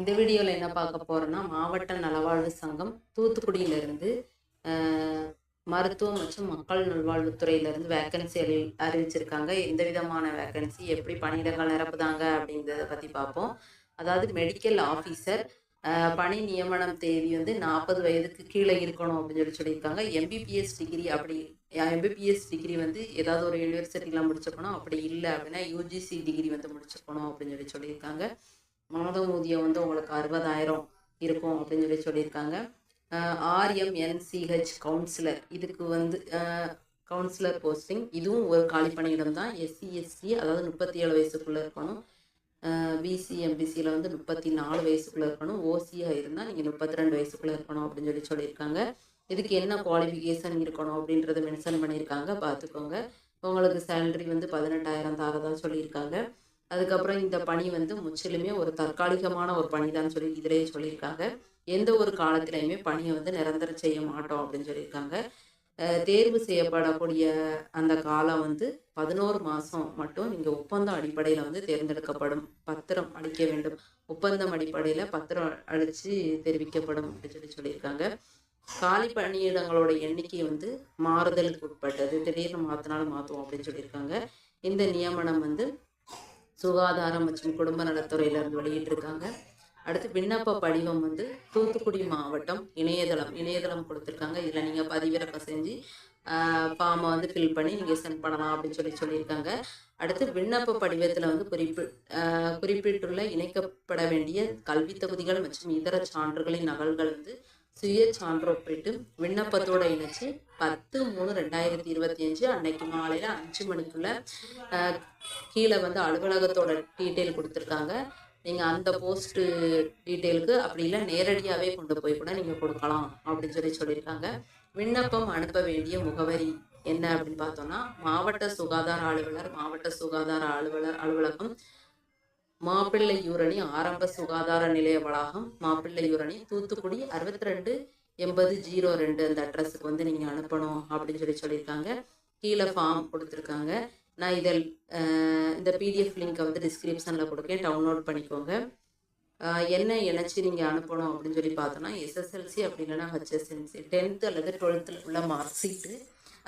இந்த வீடியோவில் என்ன பார்க்க போகிறோன்னா மாவட்ட நலவாழ்வு சங்கம் தூத்துக்குடியிலிருந்து மருத்துவம் மற்றும் மக்கள் நல்வாழ்வுத்துறையிலேருந்து வேக்கன்சி அறி அறிவிச்சிருக்காங்க. எந்த விதமான வேக்கன்சி எப்படி பணியிடங்கள் நிரப்புதாங்க அப்படிங்கிறத பற்றி பார்ப்போம். அதாவது மெடிக்கல் ஆஃபீஸர் பணி நியமனம் தேதி வந்து நாற்பது வயதுக்கு கீழே இருக்கணும் அப்படின்னு சொல்லி சொல்லியிருக்காங்க. எம்பிபிஎஸ் டிகிரி அப்படி எம்பிபிஎஸ் டிகிரி வந்து ஏதாவது ஒரு யூனிவர்சிட்டியில் முடிச்சிருக்கணும். அப்படி இல்லை அப்படின்னா யூஜிசி டிகிரி வந்து முடிச்சிருக்கணும் அப்படின்னு சொல்லி சொல்லியிருக்காங்க. மாத ஊதியம் வந்து உங்களுக்கு அறுபதாயிரம் இருக்கும் அப்படின்னு சொல்லி சொல்லியிருக்காங்க. ஆர்எம்என்சிஹெச் கவுன்சிலர் இதுக்கு வந்து கவுன்சிலர் போஸ்டிங் இதுவும் ஒரு காலி பணியிடம் தான். எஸ்சி அதாவது முப்பத்தி ஏழு வயசுக்குள்ளே இருக்கணும். பிசி எம்பிசியில் வந்து முப்பத்தி நாலு வயசுக்குள்ளே இருக்கணும். ஓசியாக இருந்தால் நீங்கள் முப்பத்தி ரெண்டு வயசுக்குள்ளே இருக்கணும் அப்படின்னு சொல்லி சொல்லியிருக்காங்க. இதுக்கு என்ன குவாலிஃபிகேஷன் இருக்கணும் அப்படின்றத மென்ஷன் பண்ணியிருக்காங்க. பார்த்துக்கோங்க. உங்களுக்கு சேலரி வந்து பதினெட்டாயிரம் தரதா சொல்லியிருக்காங்க. அதுக்கப்புறம் இந்த பணி வந்து முற்றிலுமே ஒரு தற்காலிகமான ஒரு பணி தான் சொல்லி இதிலேயே சொல்லியிருக்காங்க. எந்த ஒரு காலத்திலையுமே பணியை வந்து நிரந்தரம் செய்ய மாட்டோம் அப்படின்னு சொல்லியிருக்காங்க. தேர்வு செய்யப்படக்கூடிய அந்த காலம் வந்து பதினோரு மாதம் மட்டும் நீங்கள் ஒப்பந்தம் அடிப்படையில் வந்து தேர்ந்தெடுக்கப்படும். பத்திரம் அளிக்க வேண்டும். ஒப்பந்தம் அடிப்படையில் பத்திரம் அளித்து தெரிவிக்கப்படும் அப்படின்னு சொல்லி சொல்லியிருக்காங்க. காலி பணியிடங்களோட எண்ணிக்கை வந்து மாறுதலுக்கு உட்பட்டது. திடீர்னு மாற்றினாலும் மாற்றுவோம் அப்படின்னு சொல்லியிருக்காங்க. இந்த நியமனம் வந்து சுகாதாரம் மற்றும் குடும்ப நலத்துறையிலிருந்து வெளியிட்டிருக்காங்க. அடுத்து விண்ணப்ப படிவம் வந்து தூத்துக்குடி மாவட்டம் இணையதளம் இணையதளம் கொடுத்துருக்காங்க. இதில் நீங்கள் பதிவிறக்கம் செஞ்சு ஃபார்மை வந்து ஃபில் பண்ணி நீங்கள் சென்ட் பண்ணலாம் அப்படின்னு சொல்லி சொல்லியிருக்காங்க. அடுத்து விண்ணப்ப படிவத்தில் வந்து குறிப்பி குறிப்பிட்டுள்ள இணைக்கப்பட வேண்டிய கல்வி தகுதிகள் மற்றும் இதர சான்றுகளின் நகல்கள் வந்து சுய சான்றொப்பிட்டு விண்ணப்பத்தோட இணைச்சு பத்து மூணு ரெண்டாயிரத்தி இருபத்தி அஞ்சு அன்னைக்கு மாலையில் அஞ்சு மணிக்குள்ள கீழே வந்து அலுவலகத்தோட டீட்டெயில் கொடுத்துருக்காங்க. நீங்கள் அந்த போஸ்ட்டு டீட்டெயிலுக்கு அப்படி இல்லை நேரடியாகவே கொண்டு போய் கூட நீங்கள் கொடுக்கலாம் அப்படின்னு சொல்லி சொல்லியிருக்காங்க. விண்ணப்பம் அனுப்ப வேண்டிய முகவரி என்ன அப்படின்னு பார்த்தோம்னா மாவட்ட சுகாதார அலுவலர் மாவட்ட சுகாதார அலுவலர் அலுவலகம் மாப்பிள்ளை யூரணி ஆரம்ப சுகாதார நிலைய வளாகம் மாப்பிள்ளை யூரணி தூத்துக்குடி அறுபத்தி ரெண்டு எண்பது ஜீரோ ரெண்டு அந்த அட்ரஸுக்கு வந்து நீங்கள் அனுப்பணும் அப்படின்னு சொல்லி சொல்லியிருக்காங்க. கீழே ஃபார்ம் கொடுத்துருக்காங்க. நான் இதில் இந்த பிடிஎஃப் லிங்க்கை வந்து டிஸ்கிரிப்ஷனில் கொடுக்கேன். டவுன்லோட் பண்ணிக்கோங்க. என்ன இணைச்சி நீங்கள் அனுப்பணும் அப்படின்னு சொல்லி பார்த்தோன்னா எஸ்எஸ்எல்சி அப்படி இல்லைன்னா ஹெச்எஸ்எல்சி டென்த்து அல்லது டுவெல்த்தில் உள்ள மார்க் ஷீட்டு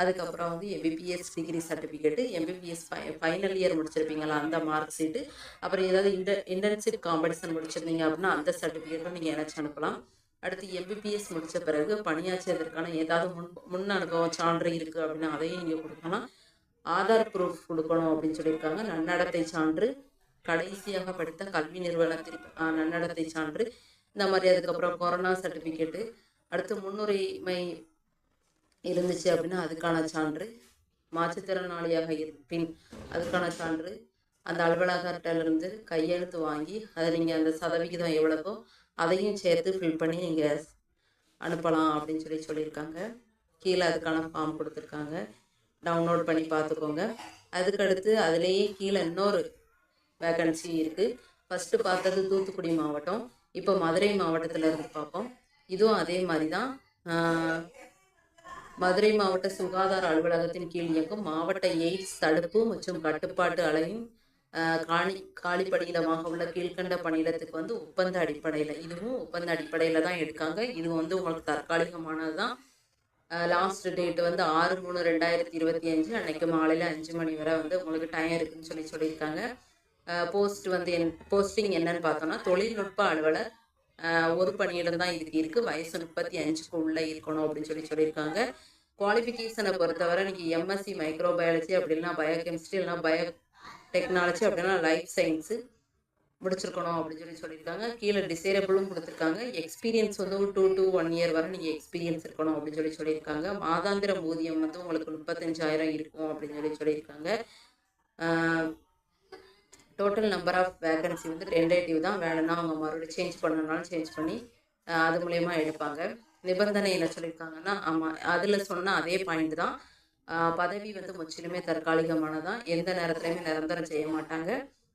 அதுக்கப்புறம் வந்து எம்பிபிஎஸ் டிகிரி சர்டிஃபிகேட்டு எம்பிபிஎஸ் ஃபை ஃபைனல் இயர் முடிச்சிருப்பீங்களா? அந்த மார்க் ஷீட்டு அப்புறம் ஏதாவது இன்டர் இன்டர்ன்ஷிப் காம்படிஷன் முடிச்சிருந்தீங்க அப்படின்னா அந்த சர்டிஃபிகேட்டும் நீங்கள் இணைச்சி அனுப்பலாம். அடுத்து எம்பிபிஎஸ் முடித்த பிறகு பணியாற்றியதற்கான ஏதாவது முன் முன் அனுபவம் சான்று இருக்குது அப்படின்னா அதையும் நீங்கள் கொடுக்கலாம். ஆதார் ப்ரூஃப் கொடுக்கணும் அப்படின்னு சொல்லியிருக்காங்க. நன்னடத்தை சான்று கடைசியாக படித்த கல்வி நிறுவனத்தில் நன்னடத்தை சான்று. இந்த மாதிரி அதுக்கப்புறம் கொரோனா சர்டிஃபிகேட்டு அடுத்து முன்னுரிமை இருந்துச்சு அப்படின்னா அதுக்கான சான்று மாற்றுத்திறனாளியாக இருப்பின் அதுக்கான சான்று அந்த அலுவலகத்திலிருந்து கையெழுத்து வாங்கி அதை நீங்கள் அந்த சதவிகிதம் எவ்வளவோ அதையும் சேர்த்து ஃபில் பண்ணி நீங்கள் அனுப்பலாம் அப்படின்னு சொல்லி சொல்லியிருக்காங்க. கீழே அதுக்கான ஃபார்ம் கொடுத்துருக்காங்க. டவுன்லோட் பண்ணி பார்த்துக்கோங்க. அதுக்கடுத்து அதுலேயே கீழே இன்னொரு வேகன்சி இருக்குது ஃபஸ்ட்டு பார்த்தது தூத்துக்குடி மாவட்டம். இப்போ மதுரை மாவட்டத்தில் இருந்து பார்ப்போம். இதுவும் அதே மாதிரி தான். மதுரை மாவட்ட சுகாதார அலுவலகத்தின் கீழ் இயங்கும் மாவட்ட எய்ட்ஸ் தடுப்பு மற்றும் கட்டுப்பாட்டு அலையும் காணி காலி பணியிடமாக உள்ள கீழ்கண்ட பணியிடத்துக்கு வந்து ஒப்பந்த அடிப்படையில் இதுவும் ஒப்பந்த அடிப்படையில் தான் எடுக்காங்க. இது வந்து உங்களுக்கு தற்காலிகமானது தான் லாஸ்ட் டேட் வந்து ஆறு மூணு ரெண்டாயிரத்தி இருபத்தி அஞ்சு அன்னைக்கு மாலையில் அஞ்சு மணி வரை வந்து உங்களுக்கு டைம் இருக்குன்னு சொல்லி சொல்லியிருக்காங்க. போஸ்ட் வந்து என் போஸ்டிங் என்னன்னு பார்த்தோம்னா தொழில்நுட்ப அலுவலர் ஒரு பணியிடம் தான் இதுக்கு இருக்குது வயசு முப்பத்தி அஞ்சுக்கு உள்ளே இருக்கணும் அப்படின்னு சொல்லி சொல்லியிருக்காங்க. குவாலிஃபிகேஷனை பொறுத்தவரை நீங்கள் எம்எஸ்சி மைக்ரோபயாலஜி அப்படி இல்லைனா பயோகெமிஸ்ட்ரி இல்லைனா பயோ டெக்னாலஜி அப்படின்னா லைஃப் சயின்ஸு முடிச்சிருக்கணும் அப்படின்னு சொல்லி சொல்லியிருக்காங்க. கீழே டிசைரபிளும் கொடுத்துருக்காங்க. எக்ஸ்பீரியன்ஸ் வந்து ஒரு டூ டூ ஒன் இயர் வரை நீங்கள் எக்ஸ்பீரியன்ஸ் இருக்கணும் அப்படின்னு சொல்லி சொல்லியிருக்காங்க. மாதாந்திர ஊதியம் வந்து உங்களுக்கு முப்பத்தஞ்சாயிரம் இருக்கும் அப்படின்னு சொல்லி சொல்லியிருக்காங்க. டோட்டல் நம்பர் ஆஃப் வேகன்சி வந்து டென்டேட்டிவ் தான். வேணும்னா அவங்க மறுபடியும் சேஞ்ச் பண்ணனாலும் சேஞ்ச் பண்ணி அது மூலயமா எடுப்பாங்க. நிபந்தனை என்ன சொல்லியிருக்காங்கன்னா ஆமாம் அதில் சொன்ன அதே பாயிண்ட் தான். பதவி வந்து முற்றிலுமே தற்காலிகமானதான். எந்த நேரத்துலையுமே நிரந்தரம் செய்ய மாட்டாங்க.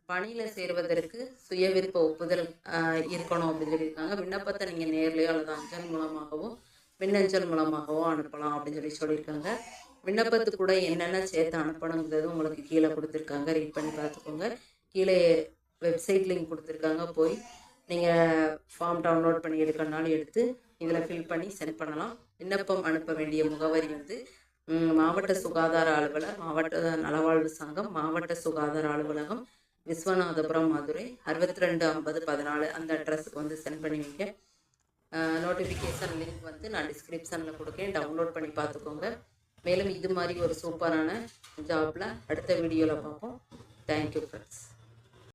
பணியில் சேர்வதற்கு சுய விருப்ப ஒப்புதல் இருக்கணும் அப்படின்னு சொல்லியிருக்காங்க. விண்ணப்பத்தை நீங்கள் நேர்லையோ அல்லது அஞ்சல் மூலமாகவோ மின்னஞ்சல் மூலமாகவோ அனுப்பலாம் அப்படின்னு சொல்லி சொல்லியிருக்காங்க. விண்ணப்பத்துக்கு கூட என்னென்ன சேர்த்து அனுப்பணுங்கிறது உங்களுக்கு கீழே கொடுத்துருக்காங்க. ரீட் பண்ணி பார்த்துக்கோங்க. கீழே வெப்சைட் லிங்க் கொடுத்துருக்காங்க. போய் நீங்கள் ஃபார்ம் டவுன்லோட் பண்ணி எடுக்கணுனாலும் எடுத்து இதில் ஃபில் பண்ணி சென்ட் பண்ணலாம். விண்ணப்பம் அனுப்ப வேண்டிய முகவரி வந்து மாவட்ட சுகாதார அலுவலர் மாவட்ட நலவாழ்வு சங்கம் மாவட்ட சுகாதார அலுவலகம் விஸ்வநாதபுரம் மதுரை அறுபத்தி ரெண்டு ஐம்பது பதினாலு அந்த அட்ரஸுக்கு வந்து சென்ட் பண்ணுவீங்க நோட்டிஃபிகேஷன் லிங்க் வந்து நான் டிஸ்கிரிப்ஷனில் கொடுக்கேன். டவுன்லோட் பண்ணி பார்த்துக்கோங்க. மேலும் இது மாதிரி ஒரு சூப்பரான ஜாப்பில் அடுத்த வீடியோவில் பார்ப்போம். Thank you friends